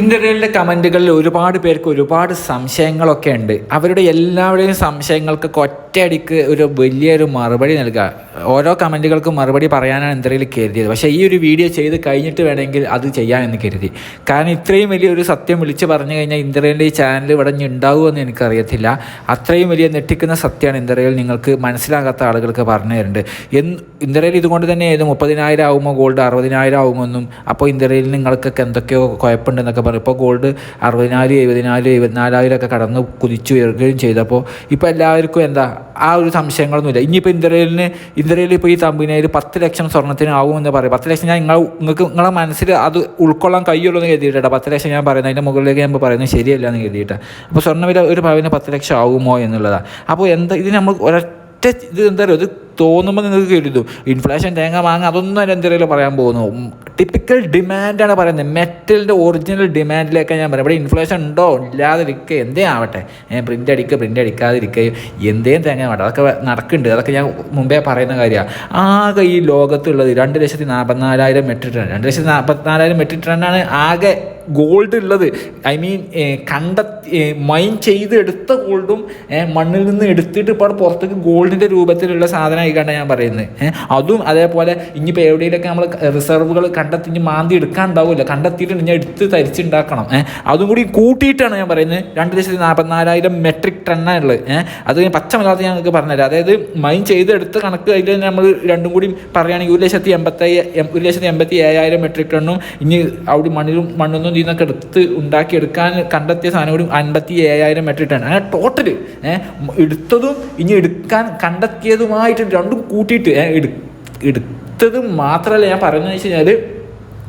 ഇന്റർവ്യൂവിലെ കമന്റുകളിൽ ഒരുപാട് പേർക്ക് ഒരുപാട് സംശയങ്ങളൊക്കെ ഉണ്ട്. അവരുടെ എല്ലാവരുടെയും സംശയങ്ങൾക്ക് ഒറ്റയടിക്ക് ഒരു വലിയൊരു മറുപടി നൽകുക. ഓരോ കമന്റുകൾക്കും മറുപടി പറയാനാണ് ഇന്റർവ്യൂവിൽ കരുതിയത്. പക്ഷേ ഈ ഒരു വീഡിയോ ചെയ്ത് കഴിഞ്ഞിട്ട് വേണമെങ്കിൽ അത് ചെയ്യാമെന്ന് കരുതി. കാരണം ഇത്രയും വലിയൊരു സത്യം വിളിച്ച് പറഞ്ഞു കഴിഞ്ഞാൽ ഇന്റർവ്യൂവിന്റെ ഈ ചാനൽ ഇവിടെ ഉണ്ടാവുമെന്ന് എനിക്കറിയത്തില്ല. അത്രയും വലിയ ഞെട്ടിക്കുന്ന സത്യമാണ് ഇന്റർവ്യൂവിൽ നിങ്ങൾക്ക് മനസ്സിലാകാത്ത ആളുകൾക്ക് പറഞ്ഞു തരുന്നുണ്ട് എന്ന് ഇതുകൊണ്ട് തന്നെ ഏത് മുപ്പതിനായിരം ആവുമോ ഗോൾഡ് അറുപതിനായിരം ആകുമെന്നും അപ്പോൾ ഇന്റർവ്യൂവിൽ നിങ്ങൾക്കൊക്കെ എന്തൊക്കെയോ കുഴപ്പമുണ്ടെന്നൊക്കെ പറഞ്ഞു. ഇപ്പോൾ ഗോൾഡ് അറുപതിനായിരം എഴുപതിനായിരം എഴുപത്തിനാലായിരം ഒക്കെ കടന്ന് കുതിച്ചു ഉയർക്കുകയും ചെയ്തപ്പോൾ ഇപ്പോൾ എല്ലാവർക്കും എന്താ ആ ഒരു സംശയങ്ങളൊന്നുമില്ല. ഇനിയിപ്പോൾ ഇന്ത്യയിലിന് ഇന്ത്യയിൽ ഇപ്പോൾ ഈ തമ്പിനയിൽ പത്ത് ലക്ഷം സ്വർണത്തിന് എന്ന് പറയും. പത്ത് ലക്ഷം ഞാൻ നിങ്ങൾ നിങ്ങൾക്ക് നിങ്ങളെ മനസ്സിൽ അത് ഉൾക്കൊള്ളാൻ കഴിയുള്ളൂ എന്ന് കരുതിയിട്ടാണ് പത്ത് ലക്ഷം ഞാൻ പറയുന്നത്. അതിന്റെ മുകളിലേക്ക് ഞാൻ പറയുന്നത് ശരിയല്ല എന്ന് കരുതിയിട്ടാണ് അപ്പോൾ സ്വർണവില ഒരു പവന് പത്ത് ലക്ഷം ആകുമോ എന്നുള്ളതാണ് അപ്പോൾ എന്താ ഇത് നമ്മൾ ഒരൊറ്റ ഇത് എന്താ പറയുക ഇത് തോന്നുമ്പോൾ നിങ്ങൾക്ക് കരുതും ഇൻഫ്ലേഷൻ തേങ്ങ വാങ്ങുക അതൊന്നും എന്റെ എന്തെങ്കിലും പറയാൻ പോകുന്നു. ടിപ്പിക്കൽ ഡിമാൻഡാണ് പറയുന്നത്. മെറ്റലിന്റെ ഒറിജിനൽ ഡിമാൻഡിലേക്കാണ് ഞാൻ പറയാം ഇവിടെ ഇൻഫ്ലേഷൻ ഉണ്ടോ? ഇല്ലാതിരിക്കുക എന്തേ ആവട്ടെ? പ്രിന്റ് അടിക്കുക പ്രിന്റ് അടിക്കാതിരിക്കുക എന്തേലും തേങ്ങ വേണ്ട. അതൊക്കെ നടക്കുന്നുണ്ട്. അതൊക്കെ ഞാൻ മുമ്പേ പറയുന്ന കാര്യമാണ് ആകെ ഈ ലോകത്തുള്ളത് രണ്ട് ലക്ഷത്തി നാൽപ്പത്തിനാലായിരം മെട്രിക് ടൺ രണ്ട് ലക്ഷത്തി നാൽപ്പത്തിനാലായിരം മെട്രിക് ടണ്ണാണ് ആകെ ഗോൾഡ് ഉള്ളത്. ഐ മീൻ കണ്ട മൈൻ ചെയ്തെടുത്ത ഗോൾഡും മണ്ണിൽ നിന്ന് എടുത്തിട്ട് ഇപ്പോൾ പുറത്തേക്ക് ഗോൾഡിന്റെ രൂപത്തിലുള്ള സാധനമായി കണ്ട ഞാൻ പറയുന്നത്. അതും അതേപോലെ ഇനിയിപ്പോൾ എവിടെയൊക്കെ നമ്മൾ റിസർവുകൾ കണ്ടെത്തി ഇനി മാന്തി എടുക്കാൻ ഉണ്ടാവില്ല. കണ്ടെത്തിയിട്ട് ഞാൻ എടുത്ത് തരിച്ചുണ്ടാക്കണം. അതും കൂടി കൂട്ടിയിട്ടാണ് ഞാൻ പറയുന്നത്. രണ്ട് ലക്ഷത്തി നാൽപ്പത്തിനാലായിരം മെട്രിക് ടണ്ണാണ് ഉള്ളത്. അത് പച്ച മലയാളത്തിൽ ഞങ്ങൾക്ക് പറഞ്ഞുതരാം. അതായത് മൈൻ ചെയ്തെടുത്ത് കണക്ക് അതിൽ നമ്മൾ രണ്ടും കൂടി പറയുകയാണെങ്കിൽ ഒരു ലക്ഷത്തി എൺപത്തി ഒരു ലക്ഷത്തി എൺപത്തി ഏഴായിരം മെട്രിക് ടണ്ണും ഇനി അവിടെ മണ്ണിലും മണ്ണൊന്നും ഇതിനൊക്കെ എടുത്ത് ഉണ്ടാക്കിയെടുക്കാൻ കണ്ടെത്തിയ സാധനം കൂടി അൻപത്തി ഏഴായിരം മെട്രിക് ടൺ അങ്ങനെ ടോട്ടൽ എടുത്തതും ഇനി എടുക്കാൻ കണ്ടെത്തിയതുമായിട്ട് രണ്ടും കൂട്ടിയിട്ട് എടുത്തത് മാത്രമല്ല ഞാൻ പറയുന്നത് വെച്ച് കഴിഞ്ഞാൽ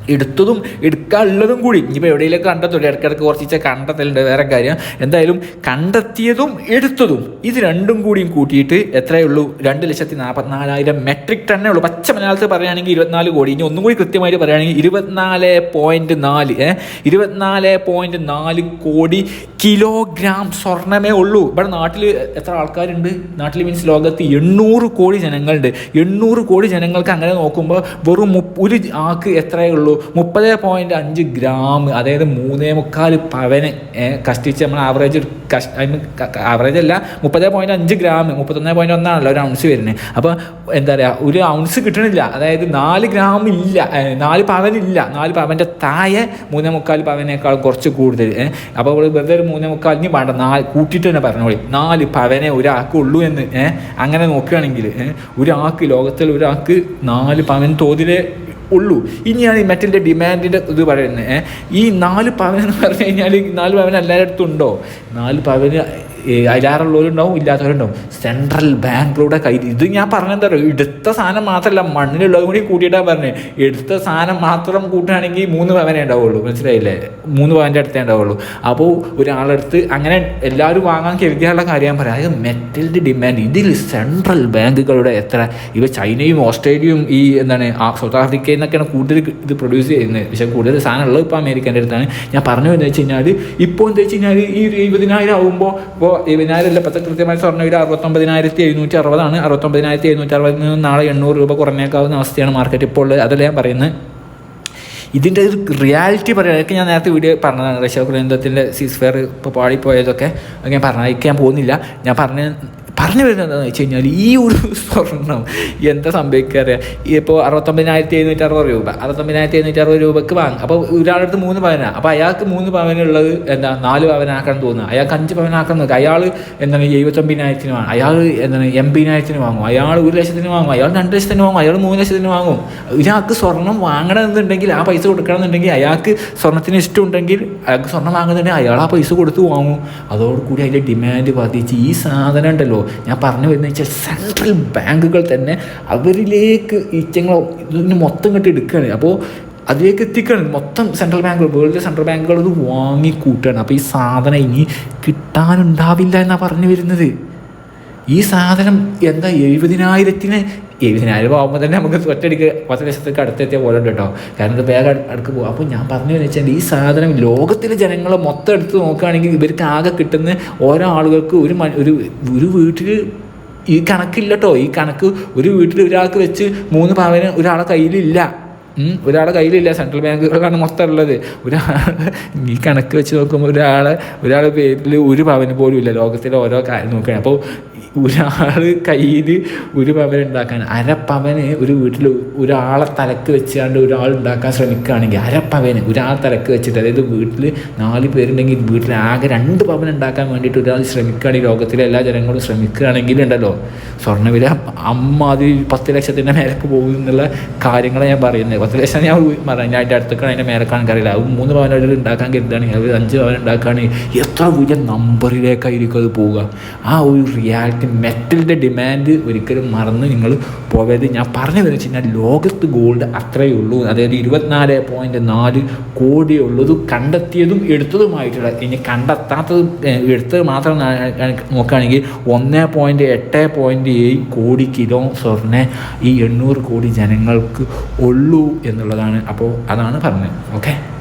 എടുത്തതും എടുക്കാനുള്ളതും കൂടി. ഇനിയിപ്പോൾ എവിടെയെങ്കിലും കണ്ടെത്തുള്ളൂ ഇടയ്ക്കിടയ്ക്ക് കുറച്ച് കണ്ടെത്തലുണ്ട്. വേറെ കാര്യം എന്തായാലും കണ്ടെത്തിയതും എടുത്തതും ഇത് രണ്ടും കൂടിയും കൂട്ടിയിട്ട് എത്രയേ ഉള്ളൂ? രണ്ട് ലക്ഷത്തി നാൽപ്പത്തിനാലായിരം മെട്രിക് ടണ്ണേ ഉള്ളൂ. പച്ച മലയാളത്തിൽ പറയുകയാണെങ്കിൽ ഇരുപത്തിനാല് കോടി. ഇനി ഒന്നും കൂടി കൃത്യമായിട്ട് പറയുകയാണെങ്കിൽ ഇരുപത്തിനാല് പോയിന്റ് നാല് ഇരുപത്തിനാല് പോയിന്റ് നാല് കോടി കിലോഗ്രാം സ്വർണമേ ഉള്ളൂ. ഇവിടെ നാട്ടിൽ എത്ര ആൾക്കാരുണ്ട്? നാട്ടിൽ മീൻസ് ലോകത്ത് എണ്ണൂറ് കോടി ജനങ്ങളുണ്ട്. എണ്ണൂറ് കോടി ജനങ്ങൾക്ക് അങ്ങനെ നോക്കുമ്പോൾ വെറും ഒരു ആൾക്ക് എത്രയേ ഉള്ളൂ? മുപ്പത് പോയിന്റ് അഞ്ച് ഗ്രാം അതായത് മൂന്നേ മുക്കാൽ പവന് കഷ്ടിച്ച് നമ്മൾ ആവറേജ് കഷ് ആവറേജ് അല്ല മുപ്പത് പോയിന്റ് അഞ്ച് ഗ്രാം മുപ്പത്തൊന്ന് പോയിന്റ് ഒന്നാണല്ലോ ഒരു ഔൺസ് വരുന്നത്. അപ്പോൾ എന്താ പറയുക ഒരു ഔൺസ് കിട്ടണില്ല. അതായത് നാല് ഗ്രാം ഇല്ല നാല് പവനില്ല. നാല് പവന്റെ താഴെ മൂന്നേ മുക്കാൽ പവനേക്കാൾ കുറച്ച് കൂടുതൽ അപ്പോൾ ഇവിടെ വെറുതെ ഒരു മൂന്നേ മുക്കാൽ ഇനി വേണ്ട നാല് കൂട്ടിയിട്ട് തന്നെ പറഞ്ഞോളി. നാല് പവനെ ഒരാൾക്ക് ഉള്ളൂ എന്ന് അങ്ങനെ നോക്കുകയാണെങ്കിൽ ഒരാൾക്ക് ലോകത്തിൽ ഒരാൾക്ക് നാല് പവൻ തോതിലെ ഉള്ളൂ. ഇനിയാണ് ഈ മെറ്റലിന്റെ ഡിമാൻഡിന്റെ ഇത് പറയുന്നത്. ഈ നാല് പവൻ എന്ന് പറഞ്ഞു കഴിഞ്ഞാൽ നാല് പവൻ എല്ലാവരുടെ അടുത്തുണ്ടോ? നാല് പവന് അതിലാറുള്ളവരുണ്ടാവും ഇല്ലാത്തവരുണ്ടാവും. സെൻട്രൽ ബാങ്കിലൂടെ കൈ ഇത് ഞാൻ പറഞ്ഞെന്താ പറയുക എടുത്ത സാധനം മാത്രമല്ല മണ്ണിലുള്ളത് കൂടി കൂട്ടിയിട്ടാണ് പറഞ്ഞത് എടുത്ത സാധനം മാത്രം കൂട്ടുകയാണെങ്കിൽ മൂന്ന് പവനേ ഉണ്ടാവുള്ളൂ മനസ്സിലായില്ലേ? മൂന്ന് പവന്റെ അടുത്തേ ഉണ്ടാവുള്ളൂ. അപ്പോൾ ഒരാളെടുത്ത് അങ്ങനെ എല്ലാവരും വാങ്ങാൻ കരുതിയുള്ള കാര്യം ഞാൻ പറയാം. അതായത് മെറ്റലിന്റെ ഡിമാൻഡ് ഇതിൽ സെൻട്രൽ ബാങ്കുകളുടെ എത്ര ഇവ ചൈനയും ഓസ്ട്രേലിയയും ഈ എന്താണ് സൗത്ത് ആഫ്രിക്കയിൽ നിന്നൊക്കെയാണ് കൂടുതൽ ഇത് പ്രൊഡ്യൂസ് ചെയ്യുന്നത്. പക്ഷേ കൂടുതൽ സാധനം ഉള്ളത് ഇപ്പോൾ അമേരിക്കന്റെ അടുത്താണ്. ഞാൻ പറഞ്ഞു എന്ന് വെച്ച് കഴിഞ്ഞാൽ ഇപ്പോൾ എന്താ വെച്ച് കഴിഞ്ഞാൽ ഈ ഒരു ഇരുപതിനായിരം ആകുമ്പോൾ ഇപ്പോൾ എഴുപതിനായിരം അല്ല പത്ത് കൃത്യമായി സ്വർണ വില അറുപത്തൊമ്പതിനായിരത്തി എഴുന്നൂറ്റി അറുപതാണ് അറുപത്തൊമ്പതിനായിരത്തി എഴുന്നൂറ്റി അറുപതിൽ നിന്ന് നാളെ എണ്ണൂറ് രൂപ കുറഞ്ഞേക്കാവുന്ന അവസ്ഥയാണ് മാർക്കറ്റ് ഇപ്പോൾ ഉള്ളത്. അതല്ല ഞാൻ പറയുന്നത് ഇതിന്റെ ഒരു റിയാലിറ്റി പറയുക ഞാൻ നേരത്തെ വീഡിയോ പറഞ്ഞതാണ്. റഷ്യ ഗ്രന്ഥത്തിന്റെ സീസ് ഫെയർ ഇപ്പോൾ പാടിപ്പോയതൊക്കെ ഞാൻ പറഞ്ഞ ഞാൻ പോകുന്നില്ല. ഞാൻ പറഞ്ഞ പറഞ്ഞു വരുന്നത് എന്താണെന്ന് വെച്ച് കഴിഞ്ഞാൽ ഈ ഒരു സ്വർണം എന്താ സംഭവിക്കുക അറിയാം? ഇപ്പോൾ അറുപത്തൊമ്പതിനായിരത്തി എഴുന്നൂറ്റി അറുപത് രൂപ അറുപത്തൊമ്പതിനായിരത്തി എഴുന്നൂറ്റി അറുപത് രൂപക്ക് വാങ്ങും. അപ്പോൾ ഒരാളടുത്ത് മൂന്ന് പവന. അപ്പോൾ അയാൾക്ക് മൂന്ന് പവനുള്ളത് എന്താ നാല് പവനാക്കാൻ തോന്നുക. അയാൾക്ക് അഞ്ച് പവനാക്കാൻ നോക്കുക അയാൾ എന്താണ് എഴുപത്തൊമ്പതിനായിരത്തിന് വാങ്ങും. അയാൾ എന്താണ് എൺപതിനായിരത്തിന് വാങ്ങും. അയാൾ ഒരു ലക്ഷത്തിന് വാങ്ങും. അയാൾ രണ്ട് ലക്ഷത്തിന് വാങ്ങും. അയാൾ മൂന്ന് ലക്ഷത്തിന് വാങ്ങും. ഒരാൾക്ക് സ്വർണം വാങ്ങണമെന്നുണ്ടെങ്കിൽ ആ പൈസ കൊടുക്കണമെന്നുണ്ടെങ്കിൽ അയാൾക്ക് സ്വർണത്തിന് ഇഷ്ടമുണ്ടെങ്കിൽ അയാൾക്ക് സ്വർണം വാങ്ങുന്നുണ്ടെങ്കിൽ അയാൾ ആ പൈസ കൊടുത്ത് വാങ്ങും. അതോടുകൂടി അതിന്റെ ഡിമാൻഡ് വർദ്ധിച്ച് ഈ സാധനം ഉണ്ടല്ലോ. ഞാൻ പറഞ്ഞു വരുന്നത് വെച്ചാൽ സെൻട്രൽ ബാങ്കുകൾ തന്നെ അവരിലേക്ക് ഈച്ചങ്ങൾ ഇതിന് മൊത്തം കെട്ടി എടുക്കുകയാണ്. അപ്പോൾ അതിലേക്ക് എത്തിക്കുകയാണ്. മൊത്തം സെൻട്രൽ ബാങ്കുകൾ വേൾഡിലെ സെൻട്രൽ ബാങ്കുകൾ ഇത് വാങ്ങിക്കൂട്ടുകയാണ്. അപ്പോൾ ഈ സാധനം ഇനി കിട്ടാനുണ്ടാവില്ല എന്നാണ് പറഞ്ഞു വരുന്നത്. ഈ സാധനം എന്താ എഴുപതിനായിരത്തിന്? എഴുപതിനായിരം ആകുമ്പോൾ തന്നെ നമുക്ക് ഒറ്റയടിക്ക് പത്ത് ലക്ഷത്തേക്ക് അടുത്തെത്തിയ പോലെ ഉണ്ട് കേട്ടോ. കാരണം ഇത് വേഗം അടുക്ക് പോകും. അപ്പോൾ ഞാൻ പറഞ്ഞു വെച്ചാൽ ഈ സാധനം ലോകത്തിലെ ജനങ്ങളെ മൊത്തം എടുത്ത് നോക്കുകയാണെങ്കിൽ ഇവർക്ക് ആകെ കിട്ടുന്ന ഓരോ ആളുകൾക്ക് ഒരു ഒരു ഒരു വീട്ടിൽ ഈ കണക്കില്ല കേട്ടോ. ഈ കണക്ക് ഒരു വീട്ടിൽ ഒരാൾക്ക് വെച്ച് മൂന്ന് പവന് ഒരാളെ കയ്യിലില്ല. ഒരാളെ കയ്യിലില്ല. സെൻട്രൽ ബാങ്കുകളാണ് മൊത്തം ഉള്ളത്. ഒരാൾ ഈ കണക്ക് വെച്ച് നോക്കുമ്പോൾ ഒരാളെ ഒരാളെ പേരിൽ ഒരു പവന് പോലും ഇല്ല. ലോകത്തിലെ ഓരോ കാര്യം നോക്കുകയാണ് അപ്പോൾ ഒരാൾ കയ്യിൽ ഒരു പവൻ ഉണ്ടാക്കാൻ അര പവന് ഒരു വീട്ടിൽ ഒരാളെ തലക്ക് വെച്ചാണ്ട് ഒരാൾ ഉണ്ടാക്കാൻ ശ്രമിക്കുകയാണെങ്കിൽ അര പവന് ഒരാൾ തലക്ക് വെച്ചിട്ട് അതായത് വീട്ടിൽ നാല് പേരുണ്ടെങ്കിൽ വീട്ടിൽ ആകെ രണ്ട് പവൻ ഉണ്ടാക്കാൻ വേണ്ടിയിട്ട് ഒരാൾ ശ്രമിക്കുകയാണെങ്കിൽ ലോകത്തിലെ എല്ലാ ജനങ്ങളും ശ്രമിക്കുകയാണെങ്കിൽ ഉണ്ടല്ലോ. സ്വർണവില അമ്മ അത് പത്ത് ലക്ഷത്തിന്റെ മേലേക്ക് പോകും എന്നുള്ള കാര്യങ്ങളാണ് ഞാൻ പറയുന്നത് പത്ത് ലക്ഷം ഞാൻ പറഞ്ഞു ഞാൻ അതിന്റെ അടുത്തൊക്കെ അതിന്റെ മേലക്കാണ് അറിയില്ല അത് മൂന്ന് പവൻ ഒരു ഉണ്ടാക്കാൻ കരുതുകയാണെങ്കിൽ അത് അഞ്ച് പവൻ ഉണ്ടാക്കുകയാണെങ്കിൽ എത്ര വലിയ നമ്പറിലേക്കായിരിക്കും അത് പോവുക? ആ ഒരു റിയാലിറ്റി മെറ്റലിന്റെ ഡിമാൻഡ് ഒരിക്കലും മറന്ന് നിങ്ങൾ പോകരുത് ഞാൻ പറഞ്ഞു വെച്ച് കഴിഞ്ഞാൽ ലോകത്ത് ഗോൾഡ് അത്രയേ ഉള്ളൂ. അതായത് ഇരുപത്തിനാല് പോയിന്റ് നാല് കോടി ഉള്ളത് കണ്ടെത്തിയതും എടുത്തതുമായിട്ടുള്ള ഇനി കണ്ടെത്താത്തതും എടുത്തത് മാത്രം നോക്കുകയാണെങ്കിൽ ഒന്ന് പോയിന്റ് എട്ട് പോയിന്റ് ഏഴ് കോടി കിലോ സ്വർണ ഈ എണ്ണൂറ് കോടി ജനങ്ങൾക്ക് ഉള്ളൂ എന്നുള്ളതാണ്. അപ്പോൾ അതാണ് പറഞ്ഞത്. ഓക്കെ?